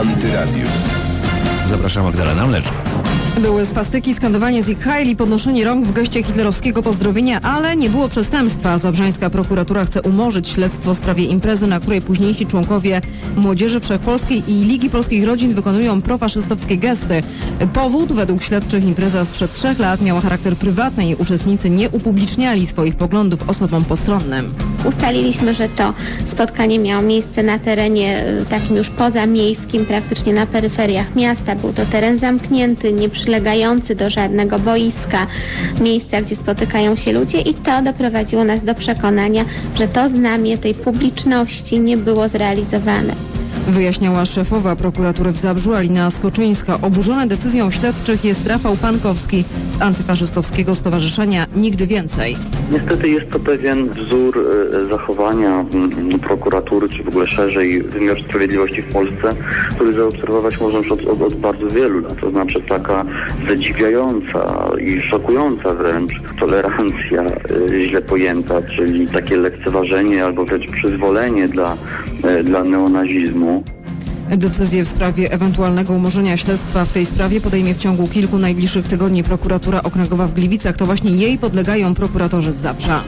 Antyradium. Zapraszam Magdalena Mleczko. Były spastyki, skandowanie z Heil i podnoszenie rąk w geście hitlerowskiego pozdrowienia, ale nie było przestępstwa. Zabrzańska prokuratura chce umorzyć śledztwo w sprawie imprezy, na której późniejsi członkowie Młodzieży Wszechpolskiej i Ligi Polskich Rodzin wykonują profaszystowskie gesty. Powód, według śledczych, impreza sprzed trzech lat miała charakter prywatny i uczestnicy nie upubliczniali swoich poglądów osobom postronnym. Ustaliliśmy, że to spotkanie miało miejsce na terenie y, takim już pozamiejskim, praktycznie na peryferiach miasta. Był to teren zamknięty, nie przylegający do żadnego boiska, miejsca, gdzie spotykają się ludzie i to doprowadziło nas do przekonania, że to znamie tej publiczności nie było zrealizowane. Wyjaśniała szefowa prokuratury w Zabrzu Alina Skoczyńska. Oburzony decyzją śledczych jest Rafał Pankowski z antyfaszystowskiego stowarzyszenia Nigdy Więcej. Niestety jest to pewien wzór e, zachowania mm, prokuratury, czy w ogóle szerzej wymiar sprawiedliwości w Polsce, który zaobserwować można już od, od, od bardzo wielu lat. To znaczy taka zadziwiająca i szokująca wręcz tolerancja e, źle pojęta, czyli takie lekceważenie albo wręcz przyzwolenie dla, e, dla neonazizmu. Decyzję w sprawie ewentualnego umorzenia śledztwa w tej sprawie podejmie w ciągu kilku najbliższych tygodni prokuratura okręgowa w Gliwicach. To właśnie jej podlegają prokuratorzy z Zabrza.